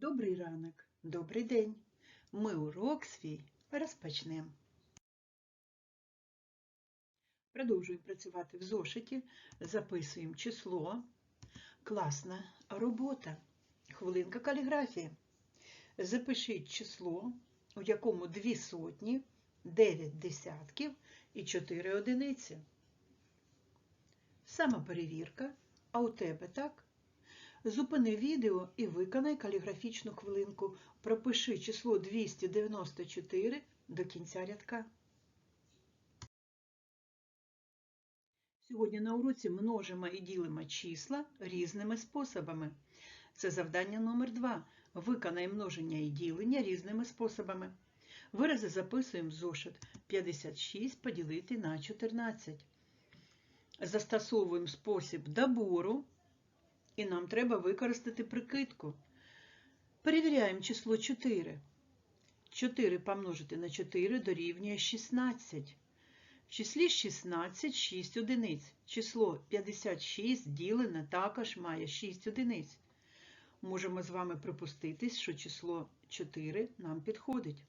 Добрий ранок, добрий день. Ми урок свій розпочнемо. Продовжуємо працювати в зошиті, записуємо число. Класна робота. Хвилинка каліграфії. Запишіть число, у якому дві сотні, 9 десятків і 4 одиниці. Самоперевірка, а у тебе так? Зупини відео і виконай каліграфічну хвилинку. Пропиши число 294 до кінця рядка. Сьогодні на уроці множимо і ділимо числа різними способами. Це завдання номер 2. Виконай множення і ділення різними способами. Вирази записуємо в зошит 56 поділити на 14. Застосовуємо спосіб добору. І нам треба використати прикидку. Перевіряємо число 4. 4 помножити на 4 дорівнює 16. В числі 16 6 одиниць. Число 56 ділене також має 6 одиниць. Можемо з вами припуститись, що число 4 нам підходить.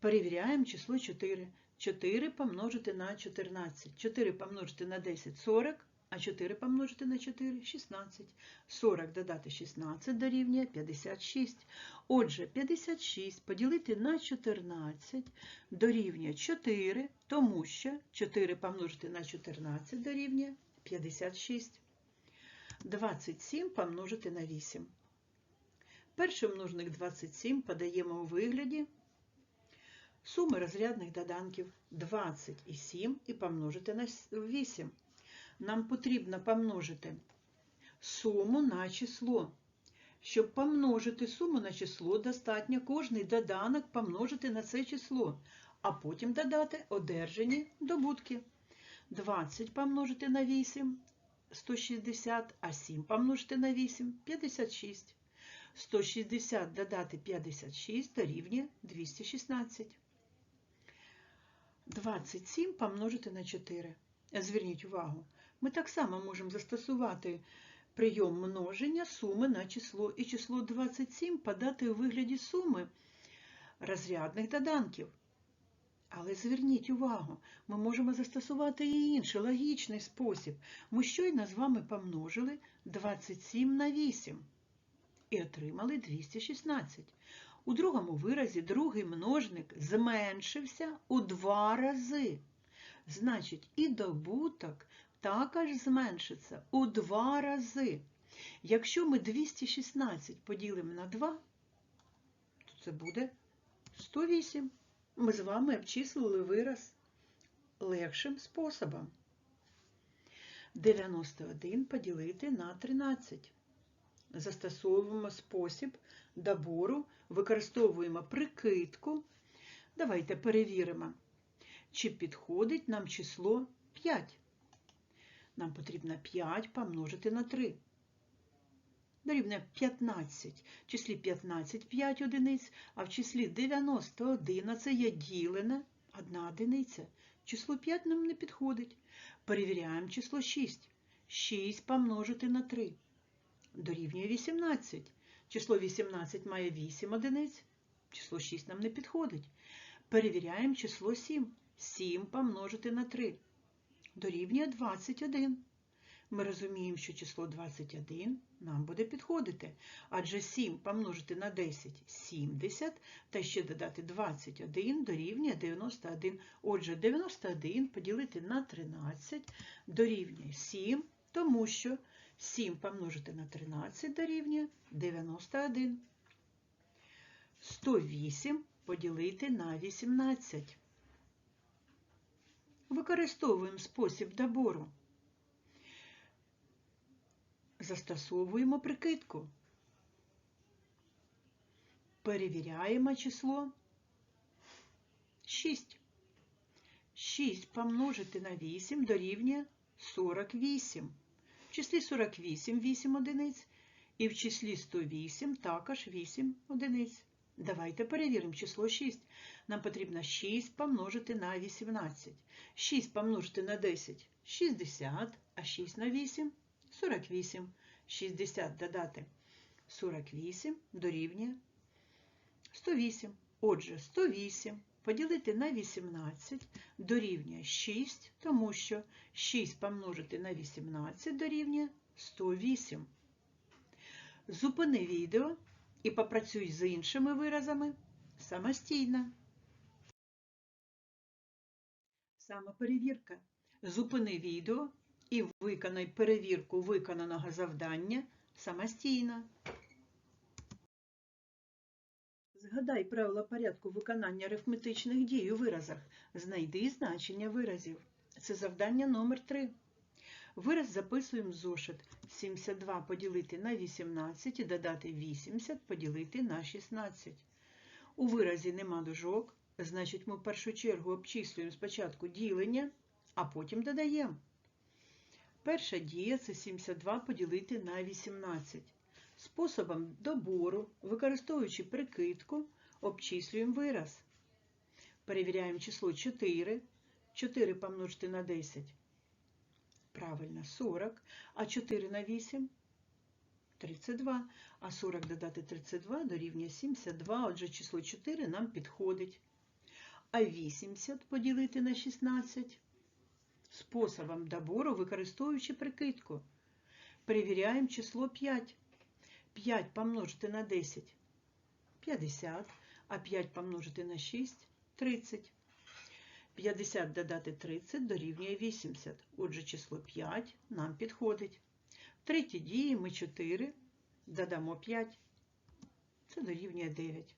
Перевіряємо число 4. 4 помножити на 14. 4 помножити на 10 – 40. А 4 помножити на 4 – 16. 40 додати 16 дорівнює 56. Отже, 56 поділити на 14 дорівнює 4, тому що 4 помножити на 14 дорівнює 56. 27 помножити на 8. Перший множник 27 подаємо у вигляді суми розрядних доданків 20 і 7 і помножити на 8 нам потрібно помножити суму на число. Щоб помножити суму на число, достатньо кожний доданок помножити на це число, а потім додати одержані добутки. 20 помножити на 8 160, а 7 помножити на 8 56. 160 додати 56 дорівнює 216. 27 помножити на 4. Зверніть увагу, ми так само можемо застосувати прийом множення суми на число і число 27 подати у вигляді суми розрядних доданків. Але зверніть увагу, ми можемо застосувати і інший логічний спосіб. Ми щойно з вами помножили 27 на 8 і отримали 216. У другому виразі другий множник зменшився у два рази. Значить, і добуток також зменшиться у два рази. Якщо ми 216 поділимо на 2, то це буде 108. Ми з вами обчислили вираз легшим способом. 91 поділити на 13. Застосовуємо спосіб добору, використовуємо прикидку. Давайте перевіримо, чи підходить нам число 5. Нам потрібно 5 помножити на 3. Дорівнює 15. В числі 15 5 одиниць, а в числі 91 це є ділене 1 одиниця. Число 5 нам не підходить. Перевіряємо число 6. 6 помножити на 3. Дорівнює 18. Число 18 має 8 одиниць. Число 6 нам не підходить. Перевіряємо число 7. 7 помножити на 3 дорівнює 21. Ми розуміємо, що число 21 нам буде підходити, адже 7 помножити на 10 – 70, та ще додати 21 дорівнює 91. Отже, 91 поділити на 13 дорівнює 7, тому що 7 помножити на 13 дорівнює 91. 108 поділити на 18. Використовуємо спосіб добору. Застосовуємо прикидку. Перевіряємо число 6. 6 помножити на 8 дорівнює 48. В числі 48 8 одиниць і в числі 108 також 8 одиниць. Давайте перевіримо число 6. Нам потрібно 6 помножити на 18. 6 помножити на 10 – 60, а 6 на 8 – 48. 60 додати 48 дорівнює 108. Отже, 108 поділити на 18 дорівнює 6, тому що 6 помножити на 18 дорівнює 108. Зупини відео і попрацюй з іншими виразами самостійно. Самоперевірка. Зупини відео і виконай перевірку виконаного завдання самостійно. Згадай правила порядку виконання арифметичних дій у виразах. Знайди значення виразів. Це завдання номер 3. Вираз записуємо зошит. 72 поділити на 18 і додати 80 поділити на 16. У виразі нема дужок, значить ми в першу чергу обчислюємо спочатку ділення, а потім додаємо. Перша дія це 72 поділити на 18. Способом добору, використовуючи прикидку, обчислюємо вираз. Перевіряємо число 4. 4 помножити на 10. Правильно, 40. А 4 на 8 32. А 40 додати 32 дорівнює 72. Отже, число 4 нам підходить. А 80 поділити на 16. Способом добору, використовуючи прикидку. Перевіряємо число 5. 5 помножити на 10 50, а 5 помножити на 6 30. 50 додати 30 дорівнює 80. Отже, число 5 нам підходить. В третій дії ми 4 додамо 5. Це дорівнює 9.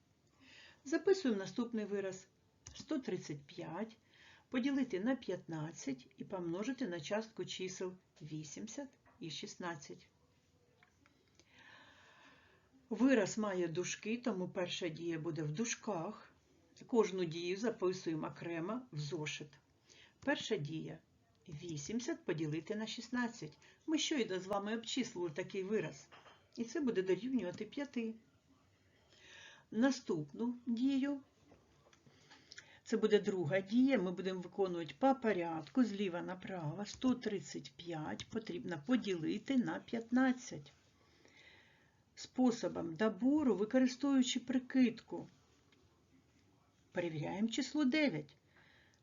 Записуємо наступний вираз. 135 поділити на 15 і помножити на частку чисел 80 і 16. Вираз має дужки, тому перша дія буде в дужках. Кожну дію записуємо окремо в зошит. Перша дія 80 поділити на 16. Ми щойно з вами обчислили такий вираз. І це буде дорівнювати 5. Наступну дію. Це буде друга дія. Ми будемо виконувати по порядку зліва направо. 135 потрібно поділити на 15 способом добору, використовуючи прикидку. Перевіряємо число 9.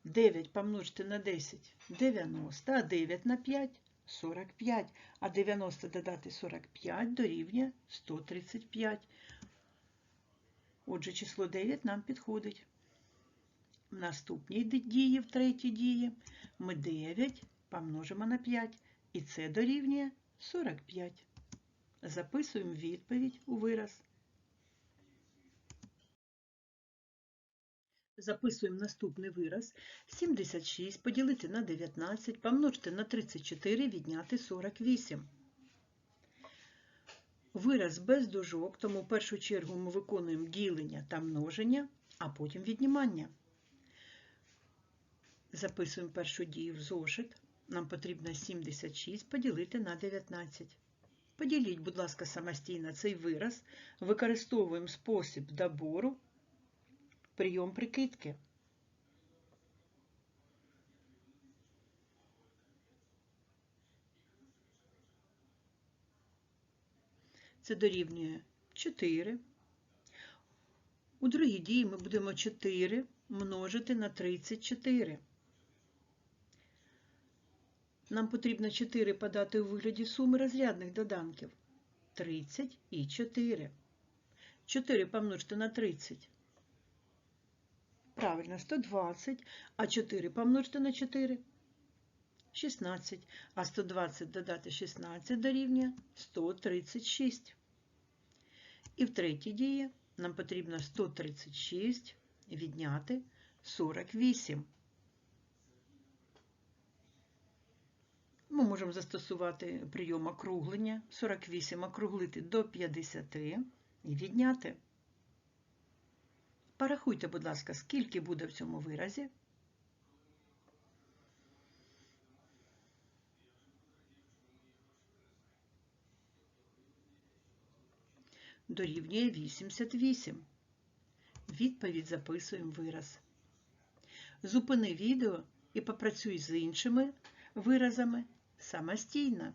9 помножити на 10 90, а 9 на 5 45, а 90 додати 45 дорівнює 135. Отже, число 9 нам підходить. В наступній дії, в третій дії, ми 9 помножимо на 5, і це дорівнює 45. Записуємо відповідь у вираз. Записуємо наступний вираз. 76 поділити на 19, помножити на 34, відняти 48. Вираз без дужок, тому в першу чергу ми виконуємо ділення та множення, а потім віднімання. Записуємо першу дію в зошит. Нам потрібно 76 поділити на 19. Поділіть, будь ласка, самостійно цей вираз. Використовуємо спосіб добору, прийом прикидки. Це дорівнює 4. У другій дії ми будемо 4 множити на 34. Нам потрібно 4 подати у вигляді суми розрядних доданків. 30 і 4. 4 помножити на 30. Правильно, 120. А 4 помножити на 4. 16. А 120 додати 16 дорівнює 136. І в третій дії нам потрібно 136 відняти 48. Ми можемо застосувати прийом округлення, 48 округлити до 50 і відняти. Порахуйте, будь ласка, скільки буде в цьому виразі. Дорівнює 88. Відповідь записуємо вираз. Зупини відео і попрацюй з іншими виразами самостійно.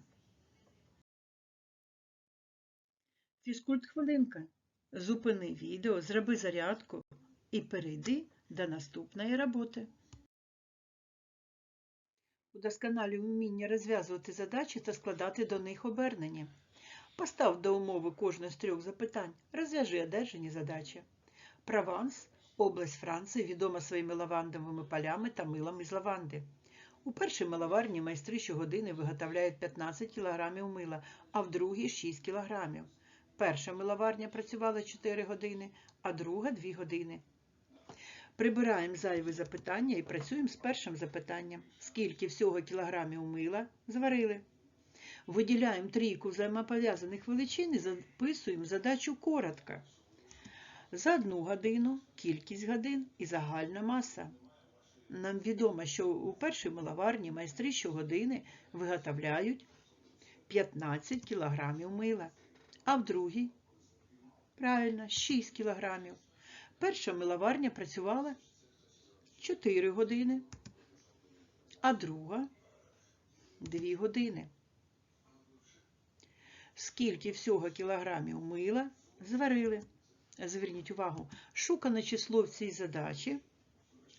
Фізкульт хвилинка. Зупини відео, зроби зарядку і перейди до наступної роботи. Удосконалюй вміння розв'язувати задачі та складати до них обернення. Постав до умови кожне з трьох запитань. Розв'яжи одержані задачі. Прованс – область Франції, відома своїми лавандовими полями та милом із лаванди. У першій миловарні майстри щогодини виготовляють 15 кг мила, а в другій 6 кг. Перша миловарня працювала 4 години, а друга 2 години. Прибираємо зайві запитання і працюємо з першим запитанням. Скільки всього кілограмів мила зварили? Виділяємо трійку взаємопов'язаних величин і записуємо задачу коротко. За одну годину кількість годин і загальна маса. Нам відомо, що у першій миловарні майстри щогодини виготовляють 15 кг мила, а в другій, правильно, 6 кг. Перша миловарня працювала 4 години, а друга 2 години. Скільки всього кілограмів мила зварили? Зверніть увагу, шукане число в цій задачі.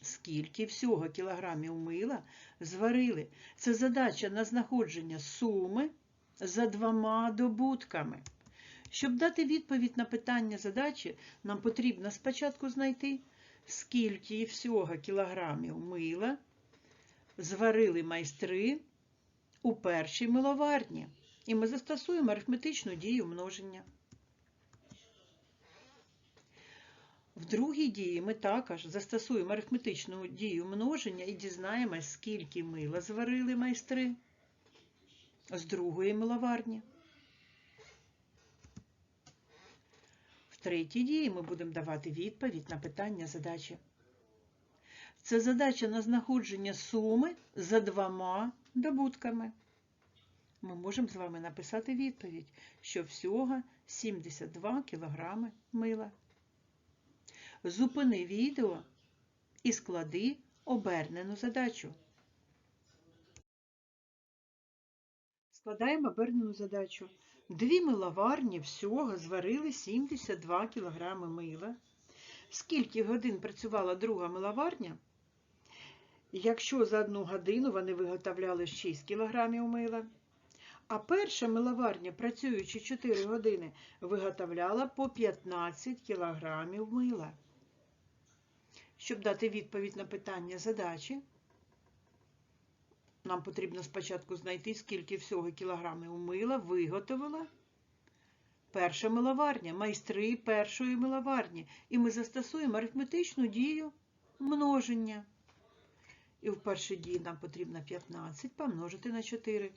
Скільки всього кілограмів мила зварили? Це задача на знаходження суми за двома добутками. Щоб дати відповідь на питання задачі, нам потрібно спочатку знайти, скільки всього кілограмів мила зварили майстри у першій миловарні. І ми застосуємо арифметичну дію множення. В другій дії ми також застосуємо арифметичну дію множення і дізнаємось, скільки мила зварили майстри з другої миловарні. Третій дії ми будемо давати відповідь на питання задачі. Це задача на знаходження суми за двома добутками. Ми можемо з вами написати відповідь, що всього 72 кг мила. Зупини відео і склади обернену задачу. Складаємо обернену задачу. Дві миловарні всього зварили 72 кг мила. Скільки годин працювала друга миловарня? Якщо за одну годину вони виготовляли 6 кг мила. А перша миловарня, працюючи 4 години, виготовляла по 15 кг мила. Щоб дати відповідь на питання задачі, нам потрібно спочатку знайти, скільки всього кілограмів мила виготовила перша миловарня, майстри першої миловарні. І ми застосуємо арифметичну дію множення. І в першій дії нам потрібно 15 помножити на 4.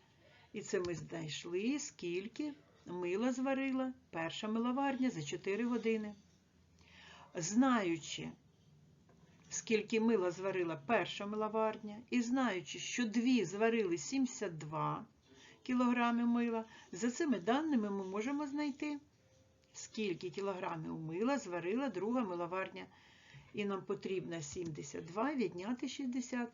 І це ми знайшли, скільки мила зварила перша миловарня за 4 години. Знаючи, скільки мила зварила перша миловарня, і знаючи, що дві зварили 72 кілограми мила, за цими даними ми можемо знайти, скільки кілограмів мила зварила друга миловарня. І нам потрібно 72 відняти 60.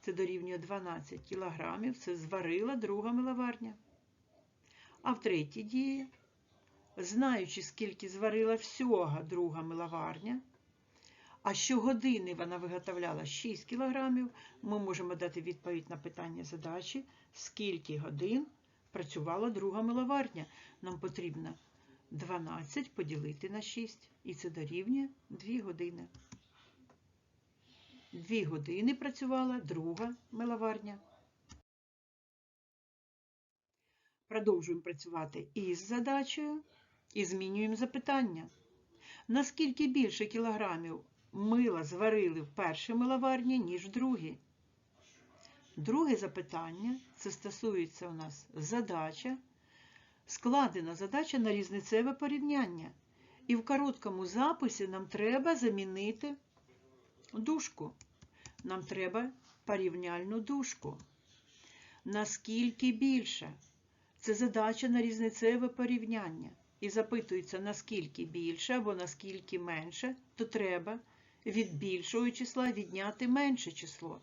Це дорівнює 12 кілограмів. Це зварила друга миловарня. А в третій дії, знаючи, скільки зварила всього друга миловарня, а щогодини вона виготовляла 6 кілограмів, ми можемо дати відповідь на питання задачі, скільки годин працювала друга миловарня. Нам потрібно 12 поділити на 6, і це дорівнює 2 години. Дві години працювала друга миловарня. Продовжуємо працювати із задачею і змінюємо запитання. Наскільки більше кілограмів мила зварили в першій миловарні, ніж в другій? Друге запитання це стосується у нас задача. Складена задача на різницеве порівняння. І в короткому записі нам треба замінити дужку. Нам треба порівняльну дужку. Наскільки більше? Це задача на різницеве порівняння. І запитується, наскільки більше або наскільки менше, то треба від більшого числа відняти менше число.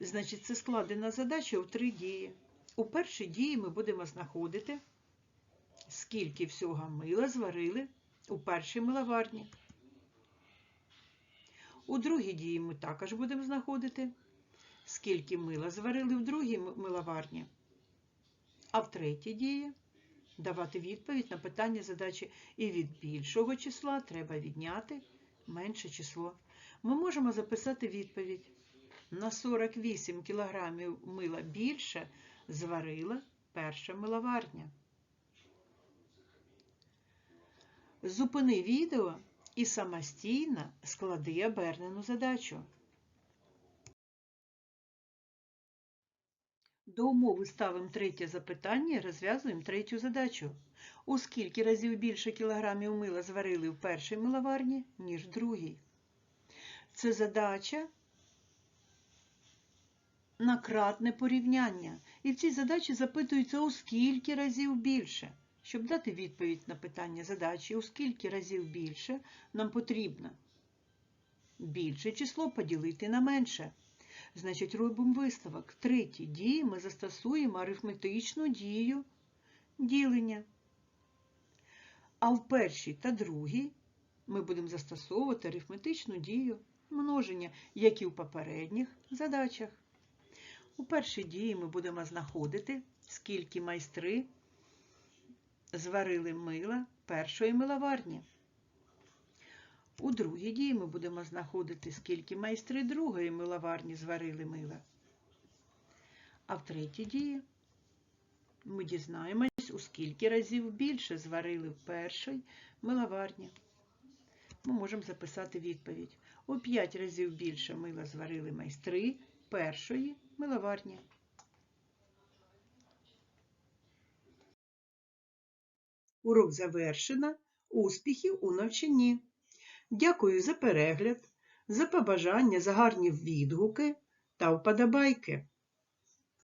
Значить, це складена задача у три дії. У першій дії ми будемо знаходити скільки всього мила зварили у першій миловарні. У другій дії ми також будемо знаходити, скільки мила зварили в другій миловарні. А в третій дії давати відповідь на питання задачі і від більшого числа треба відняти менше число. Ми можемо записати відповідь. На 48 кг мила більше зварила перша миловарня. Зупини відео і самостійно склади обернену задачу. До умови ставимо третє запитання і розв'язуємо третю задачу. У скільки разів більше кілограмів мила зварили в першій миловарні, ніж в другій? Це задача на кратне порівняння. І в цій задачі запитується, у скільки разів більше. Щоб дати відповідь на питання задачі, у скільки разів більше, нам потрібно більше число поділити на менше. Значить, робимо висновок. В третій дії ми застосуємо арифметичну дію ділення. А в першій та другій ми будемо застосовувати арифметичну дію множення, як і в попередніх задачах. У першій дії ми будемо знаходити, скільки майстри зварили мила першої миловарні. У другій дії ми будемо знаходити, скільки майстри другої миловарні зварили мила. А в третій дії ми дізнаємось, у скільки разів більше зварили в першій миловарні. Ми можемо записати відповідь. У 5 разів більше мила зварили майстри першої миловарні. Урок завершено. Успіхів у навчанні! Дякую за перегляд, за побажання, за гарні відгуки та вподобайки.